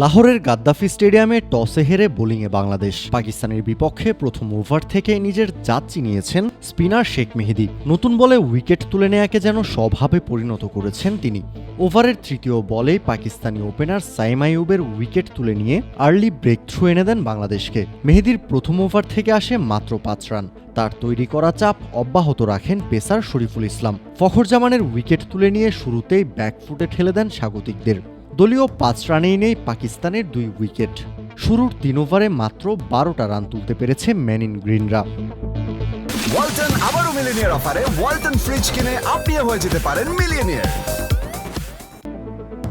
লাহোরের গাদ্দাফি স্টেডিয়ামে টসে হেরে বোলিংয়ে বাংলাদেশ। পাকিস্তানের বিপক্ষে প্রথম ওভার থেকে নিজের জাত চিনিয়েছেন স্পিনার শেখ মেহেদি। নতুন বলে উইকেট তুলে নেয়াকে যেন স্বভাবে পরিণত করেছেন তিনি। ওভারের তৃতীয় বলেই পাকিস্তানি ওপেনার সাইম আইয়ুবের উইকেট তুলে নিয়ে আর্লি ব্রেক থ্রু এনে দেন বাংলাদেশকে। মেহেদির প্রথম ওভার থেকে আসে মাত্র পাঁচ রান। তার তৈরি করা চাপ অব্যাহত রাখেন পেসার শরীফুল ইসলাম। ফখর জামানের উইকেট তুলে নিয়ে শুরুতেই ব্যাকফুটে ঠেলে দেন স্বাগতিকদের। দলীয় পাঁচ রানেই নেই পাকিস্তানের দুই উইকেট। শুরুর তিন ওভারে মাত্র বারোটা রান তুলতে পেরেছে ম্যান ইন গ্রিনরা। ওয়ালটন আবারও মিলিনিয়ার অফারে। ওয়ালটন ফ্রিজ কিনে আপনিও হয়ে যেতে পারেন মিলিয়নিয়ার।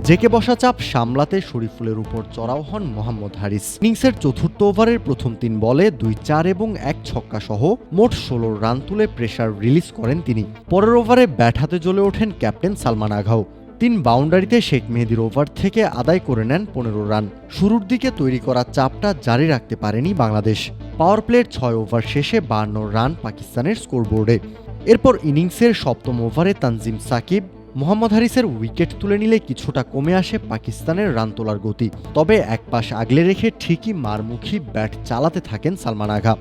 জেকে বসা চাপ সামলাতে শরীফুলের উপর চড়াও হন মোহাম্মদ হারিস। ইনিংসের চতুর্থ ওভারের প্রথম তিন বলে দুই চার এবং এক ছক্কা সহ মোট ষোলো রান তুলে প্রেসার রিলিজ করেন তিনি। পরের ওভারে ব্যাট হাতে জ্বলে ওঠেন ক্যাপ্টেন সালমান আঘাও। তিন বাউন্ডারিতে শেখ মেহেদির ওভার থেকে আদায় করে নেন পনেরো রান। শুরুর দিকে তৈরি করা চাপটা জারি রাখতে পারেনি বাংলাদেশ। পাওয়ার প্লের ছয় ওভার শেষে বান্ন রান পাকিস্তানের স্কোরবোর্ডে। এরপর ইনিংসের সপ্তম ওভারে তানজিম সাকিব, মোহাম্মদ হারিসের উইকেট তুলে নিলে কিছুটা কমে আসে পাকিস্তানের রান তোলার গতি। তবে এক পাশ আগলে রেখে ঠিকই মারমুখী ব্যাট চালাতে থাকেন সালমান আগা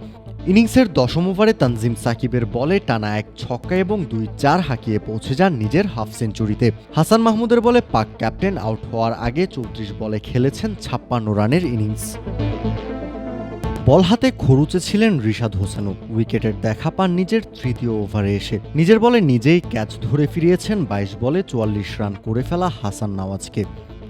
ইনিংসের দশম ওভারে তানজিম সাকিবের বলে টানা এক ছক্কা এবং দুই চার হাঁকিয়ে পৌঁছে যান নিজের হাফ সেঞ্চুরিতে। হাসান মাহমুদের বলে পাক ক্যাপ্টেন আউট হওয়ার আগে চৌত্রিশ বলে খেলেছেন ছাপ্পান্ন রানের ইনিংস। বল হাতে খরুচে ছিলেন রিশাদ হোসেনও, উইকেটের দেখা পান নিজের তৃতীয় ওভারে এসে। নিজের বলে নিজেই ক্যাচ ধরে ফিরিয়েছেন বাইশ বলে চুয়াল্লিশ রান করে ফেলা হাসান নওয়াজকে।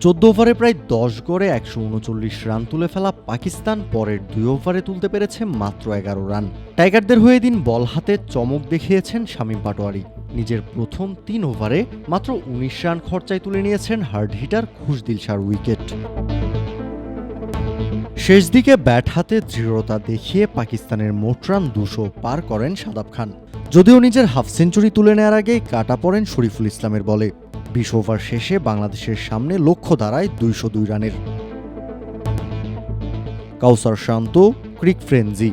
চোদ্দ ওভারে প্রায় দশ গড়ে একশো উনচল্লিশ রান তুলে ফেলা পাকিস্তান পরের দুই ওভারে তুলতে পেরেছে মাত্র এগারো রান। টাইগারদের হয়ে দিন বল হাতে চমক দেখিয়েছেন শামীম পাটোয়ারি। নিজের প্রথম তিন ওভারে মাত্র উনিশ রান খরচায় তুলে নিয়েছেন হার্ড হিটার খুশদিল শাহর উইকেট। শেষ দিকে ব্যাট হাতে দৃঢ়তা দেখিয়ে পাকিস্তানের মোট রান দুশো পার করেন সাদাব খান। যদিও নিজের হাফ সেঞ্চুরি তুলে নেওয়ার আগে কাটা পড়েন শরীফুল ইসলামের বলে। বিশ ওভার শেষে বাংলাদেশের সামনে লক্ষ্য দাঁড়ায় দুইশো দুই রানের। কাউসার শান্ত ক্রিক ফ্রেঞ্জি